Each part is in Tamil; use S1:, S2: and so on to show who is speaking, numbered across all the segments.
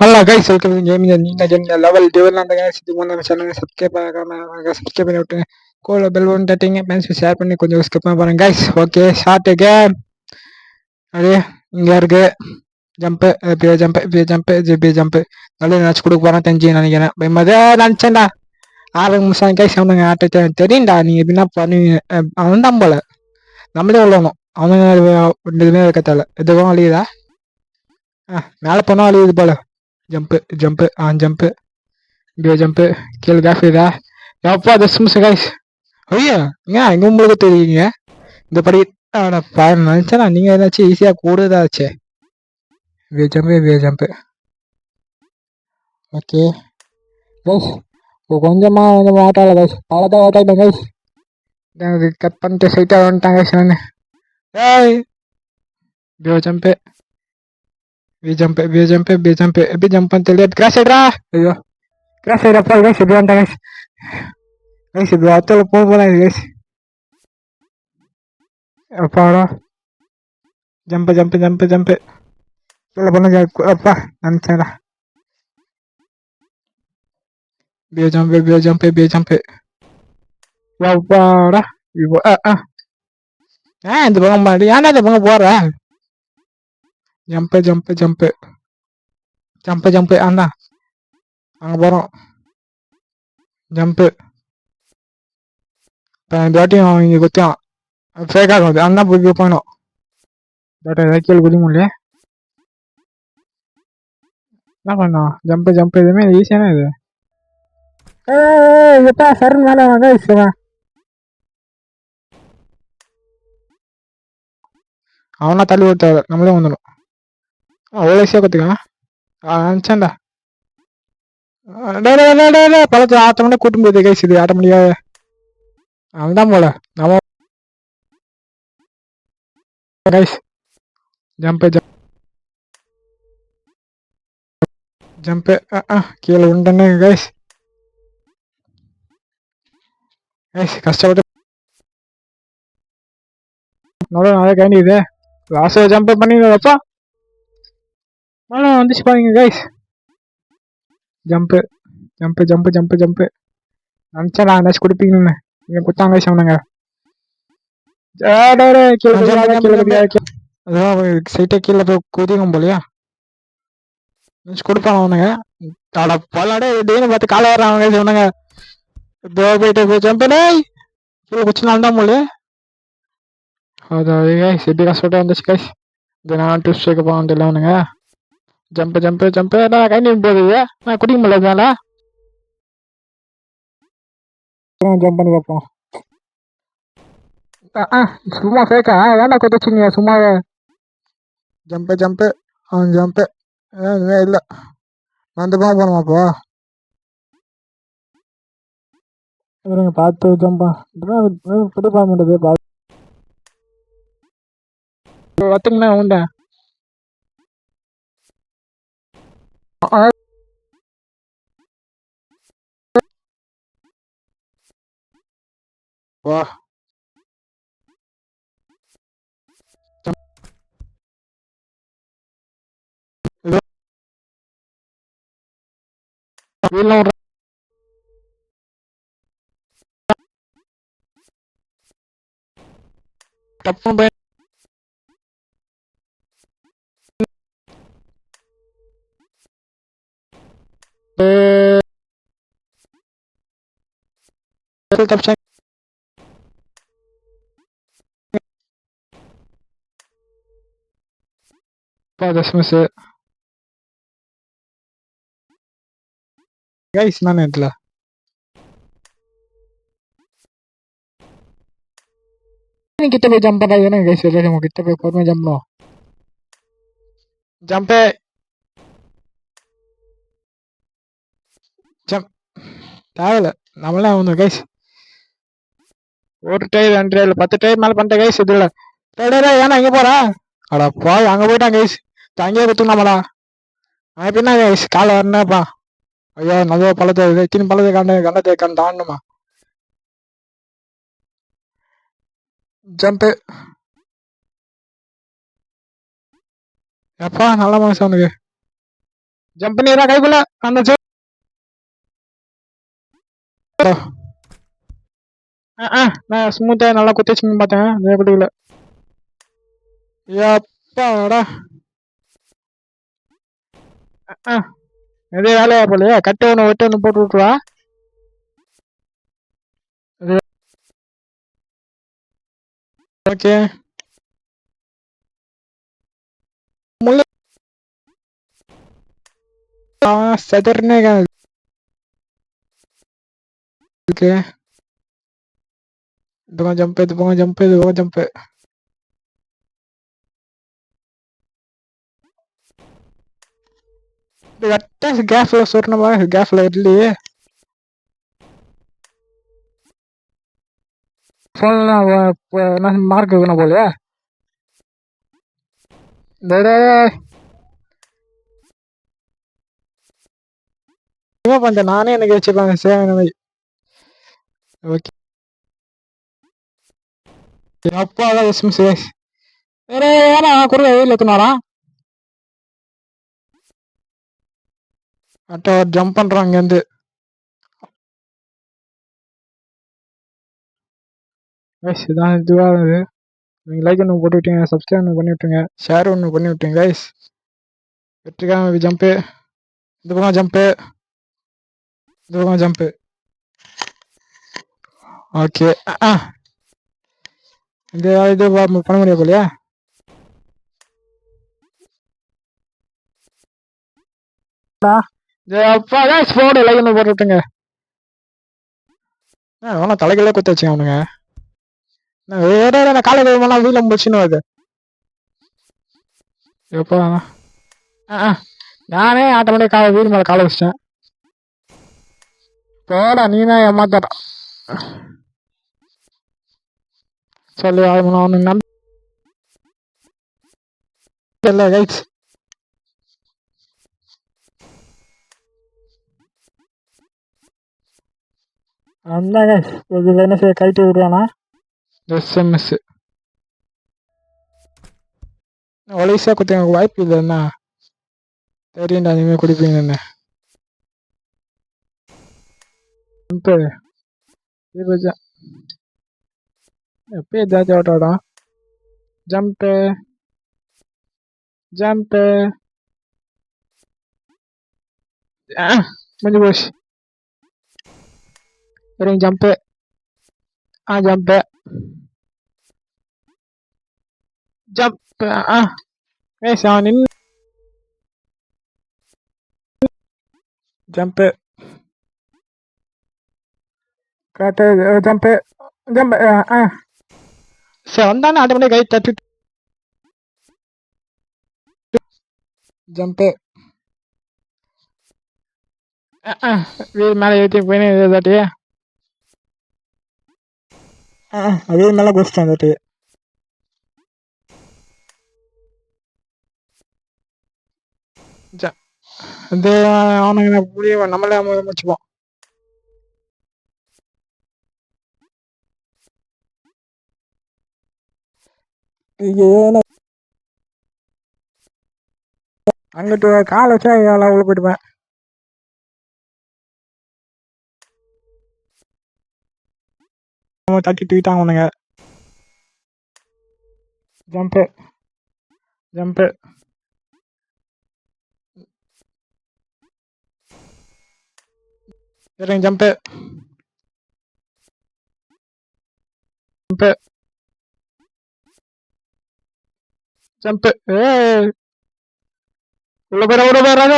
S1: ஹலோ கைஸ் வெல்கம் கேமிங் நீங்க ஜென்ன லெவல் டெவல் அந்த கைஸ் இது முன்னாடி சேனல் சப்ஸ்கிரைப் ஆகாம சப்ஸ்கிரைப் பண்ணி விட்டு கோல பெல் ஒன் தட்டிங்க பேன்ஸ் ஷேர் பண்ணி கொஞ்சம் ஸ்கிப் பண்ண பாருங்க கைஸ் ஓகே ஷார்ட் கேம் அது இங்கே இருக்கு. ஜம்ப் இப்படியே ஜம்ப் இப்படியே ஜம்ப் இப்படியே ஜம்ப் நல்லா நினச்சி கொடுக்க போகிறேன் தெரிஞ்சு நினைக்கிறேன். பயமாதே நினச்சேன்டா. ஆறு நிமிஷம் கைஸ் அவனுங்க ஆட்ட தெரியும்டா. நீங்கள் எப்படின்னா பண்ணுவீங்க. அவன் தான் போல. நம்மளே உள்ளணும் அவனுங்க எதுவுமே வைக்க தேவை. எதுவும் அழியுதா மேலே போனால் அழியுது போல. ஜம்ப்பு ஜம்ப்பு ஆ ஜம்ப்பு இப்படியே ஜம்ப்பு கீழே கேஃப் இதா எப்பா தஸ் மிஸ் கைஸ் ஐயா ஏன் எங்க உங்களுக்கு தெரியுங்க இந்த படி நினைச்சா நீங்கள் ஏதாச்சும் ஈஸியாக கூடுதாச்சே வே ஜம்பு வே ஜம்பு ஓகே கைஸ் கொஞ்சமாக கொஞ்சம் ஓட்டால கைஸ் அவ்வளோதான் ஓட்டாயிட்டேன் கைஸ் கட் பண்ணிட்டு சைட்டாக வந்துட்டாங்க கைஸ் நான் ஏய் வே jump Biar sampai, biar sampai, biar sampai, bia jangan bia lihat. Keras ya, dah. Ayo, keras ya, dapat guys. Sebelah antara guys, guys, sebelah atau lupa boleh guys. Apa orang? Jampe, jampe, jampe, jampe. Kalau pernah jago apa? Nanti saya lah. Biar jampe, biar jampe, biar jampe. Wow, parah. Ibu, ah, ah. Eh, itu bangun balik. Anda, itu bangun buara. Ah. Jump jump jump jump jump அண்ணா அங்கே போகிறோம் ஜம்ப்பு இப்போ இந்த வாட்டியும் இங்கே குத்தியான் ஃபேக் ஆகும் அண்ணா போய் போயிடும் பட் ஏதாவது குதி முடியல என்ன பண்ணோம் ஜம்ப்பு ஜம்ப்பு எதுவுமே ஈஸியான இது எப்பா சரண் மேலே வாங்க இஷ்டம் அவனா தள்ளி விட்டாரு நம்மளே வந்துடும் அவ்வளோ ஈஸியாக கற்றுக்கலாம் நினச்சேன்டா. பழத்தை ஆட்ட முடியாது கூட்டும் போது கைஸ் இது ஆட்ட முடியாது. அவன்தான் போல. நம்ம கைஸ் ஜம்ப் ஜம்ப் ஆ கீழே உண்டன்னு கைஸ் கைஸ் கஷ்டப்பட்டு நல்லா நல்லா கேண்டி இது. லாஸ்ட் ஜம்ப் பண்ணி வைப்பா மேலே வந்துச்சு பாருங்க guys jump jump jump jump jump நினச்சா நான் ஏதாச்சும் கொடுப்பீங்கன்னு. நீங்கள் கொடுத்தாங்க கைஸ் அவனுங்க. சைட்டை கீழே போய் குதிக்கும் போலையா? கொடுப்பான் அவனுங்க. அட பல்லாடே திடீர்னு பார்த்து காலை வர்றான் அவங்க சொன்னாங்க போயிட்டு ஜம்ப் டேய் கீழே குச்சினால்தான் தான் போல அதாவது கைஸ் எப்படி கஷ்டப்பட்டு வந்துச்சு கைஸ் இந்த நான் ட்விஸ்ட் வைக்க போகணும் தெரியல அவனுங்க. ஜம்ப் ஜம்ப் ஜம்ப் என்ன கை நீ போகுது நான் குடிக்க முடியல தானே ஜம்ப் பண்ணி பார்ப்போம் சும்மா ஃபேக்கா ஏன்டா கொத்தச்சிங்க சும்மாவே ஜம்ப்பு ஜம்ப்பு அவன் ஜம்ப்பு இல்லை வந்து போக போனோமாப்போ இவருங்க பார்த்து ஜம்பா புது மாட்டேது பார்த்து ஒத்துக்குண்ணா Are Wow. Reload. Tập phong bên. Tetap saya தஸ்மஸ் கைஸ் நான் இதுல கிட்ட போய் ஜம்ப் பண்ணா ஏன்னா கைஸ் எல்லாரும் கிட்ட போய் பொறுமை ஜம்ப் பண்ணுவோம் ஜம்பே ஜம்ப் தேவையில்ல நம்மளாம் ஒன்று கைஸ் ஒரு டயர் ரெண்டு டயர் பத்து டயர் மேலே பண்ணிட்டேன் கைஸ் இதில் ஏன்னா அங்கே போகிறா அடா போய் அங்கே போயிட்டான் கைஸ் அங்கேயே குத்துனாமடா அவன் பின்னா கைஸ் காலை வரணுப்பா ஐயோ நல்ல பழத்தை எத்தனை பழத்தை கண்ட கண்டத்தை கண்டு தாண்டணுமா? ஜம்ப்பு எப்பா நல்ல மனசு அவனுக்கு ஜம்ப் பண்ணிடுறா கைக்குள்ள. அந்த நான் ஸ்மூத்தா நல்லா குத்திச்சுன்னு பார்த்தேன். அதே எப்பாடா ஆ, வேலையா போலையா? கட்டு ஒன்று ஒட்டு ஒன்று போட்டு விட்ருவா ஓகே. முள்ள செதர்னே இருக்கு இது பக்கம் ஜம்ப் இது பக்கம் ஜம்ப் இது பக்கம் ஜம்ப் கரெக்டா கரெக்டாக கேஸில் சொன்னமா கேஸில் இல்லையே ஃபோன்லாம் மார்க் வைக்கணும் போலையா என்ன பண்ண நானே எனக்கு வச்சுப்பேன் சேவை ஓகே அப்பா தான் எஸ்எம்சி வேற ஏன்னா குறுக்க வெயில் எத்தினாரா அட்ட ஜம்ப் பண்றான் அங்கேருந்து கைஸ் இதான் இதுவாகுது நீங்கள் லைக் ஒன்று போட்டு விட்டீங்க சப்ஸ்கிரைப் ஒன்று பண்ணி விட்டுங்க ஷேர் ஒன்று பண்ணி விட்டுங்க கைஸ் வெற்றிக்காம ஜம்ப்பு இந்த பக்கம் ஜம்ப்பு இந்த பக்கம் ஜம்ப்பு ஓகே. ஆ இந்த இது பண்ண முடியாது போலையா அப்பா தான் ஸ்போர்டு எல்லாம் ஒன்று போட்டு விட்டுங்க ஆ அவனா தலைகளே குத்த வச்சுங்க அவனுங்க. நான் வேற வேற நான் காலை கழுவனா வீல முடிச்சுன்னு வருது எப்போ ஆ ஆ. நானே ஆட்டோமேட்டிக் காலை வீடு மேலே காலை வச்சிட்டேன். போடா நீ தான் ஏமாத்தடா சொல்லி அவனு அவனுக்கு நம்ப இல்லை கைஸ் அந்த கைஸ் இது என்ன செய்ய கைட்டு விடுவானா எஸ்எம்எஸ் ஒலைசா குத்தி எனக்கு வாய்ப்பு இல்லைன்னா தெரியும்டா இனிமேல் குடிப்பீங்கன்னு இப்போ இருபது எப்பயே ஜாதி ஆட்டோடா ஜம்ப்பு ஜம்ப்பு ஆ முடிஞ்சு போச்சு சரிங்க ஜம்ப்பு ஆ ஜம்ப்பு ஜம்ப் ஆ ஏய் அவன் நின்று ஜம்ப்பு கரெக்டு ஜம்ப்பு ஜம்ப் ஆ சரி வந்தானே ஆட்டோமேட்டிக் கை தட்டி ஜம்ப்பு வீடு மேலே ஏற்றி போயினே தாட்டி. அதே மேலே குதிச்சிட்டேன் தாட்டி. இது அவனுங்க புரிய நம்மளே வச்சுப்போம். ஐயோ அங்கிட்டு காலை வச்சா எல்லாம் உள்ள போயிடுவேன். தட்டி தூக்கிட்டாங்க உனங்க ஜம்ப்பு ஜம்ப்பு சரிங்க ஜம்ப்பு ஜம்ப்பு ஜம்ப்பு ஏ eh, eh. உள்ள போயிட உள்ள போயிடாத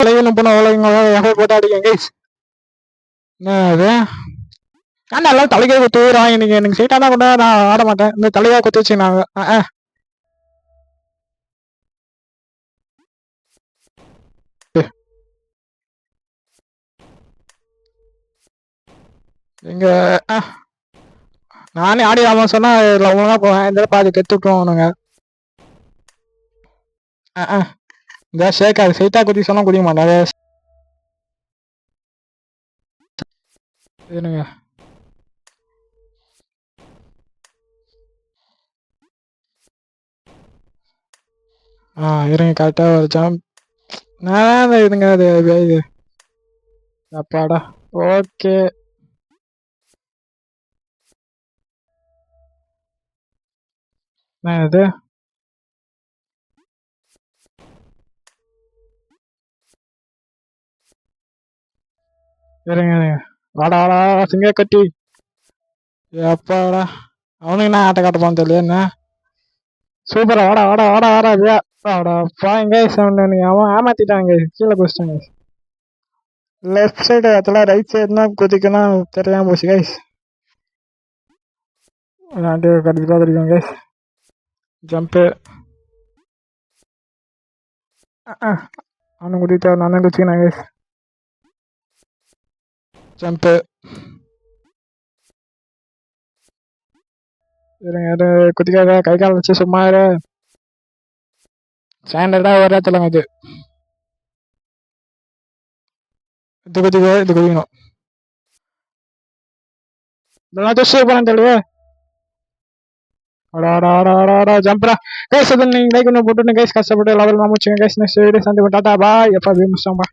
S1: உலகம் போன உலகம் எவ்வளோ போட்டு அடிக்க கைஸ் என்ன அது நான் நல்லா தலைக்கே குத்து ஊறான் இன்னைக்கு எனக்கு சீட்டாக தான் கூட நான் ஆட மாட்டேன். இந்த தலையாக குத்து வச்சு நாங்க ஆ, ஆ. இங்க ஆ. நானே ஆடி ஆமாம் சொன்னா லவ் ஒழுங்கா போவேன். இந்த பாதி கெத்து விட்டுருவானுங்க. ஆ, ஆ. இந்த ஷேக்காது சைட்டா குத்தி சொன்னா குடிக்க மாட்டாங்க. இருங்க ஆ இருங்க. கரெக்டாக ஒரு ஜம்ப். நான் இதுங்க அது இது அப்பாடா. ஓகே. என்ன இது இருங்க இருங்க வாடா வாடா வாடா, சிங்க கட்டி. அப்பாடா அவனுக்கு என்ன ஆட்ட காட்ட போன்னு தெரியல என்ன? சூப்பரா வாடா வாடா வாடா வாடா வியா வாடா பாருங்க அவன் ஏமாத்திட்டாங்க கீழே குடிச்சிட்டாங்க லெஃப்ட் சைடு அதெல்லாம் ரைட் சைடு தான் குதிக்கணும் தெரியாம போச்சு கைஸ் விளாண்டு கடிச்சு பார்த்துருக்கேன் கைஸ் ஜம்ப்பு அவனும் குதித்தா நான் தான் குதிச்சிக்கினேன் கைஸ் ஜம்ப்பு இருங்க குதிக்காத கை கால் வச்சு சும்மா இரு. ஸ்டாண்டர்டா ஒரு இடத்துல இது இது குதிக்கோ இது குதிக்கணும். இதெல்லாம் தோசை போறேன் தெளிவே அடா அடா அடா அடா அடா ஜம்ப்ரா கைஸ் அது நீங்க லைக் ஒன்று போட்டு கைஸ் கஷ்டப்பட்டு லெவல் மாமுச்சுங்க கைஸ் நெக்ஸ்ட் வீடியோ சந்திப்பா டாட்டா பாய் எப்பா முடிச்சாம்பா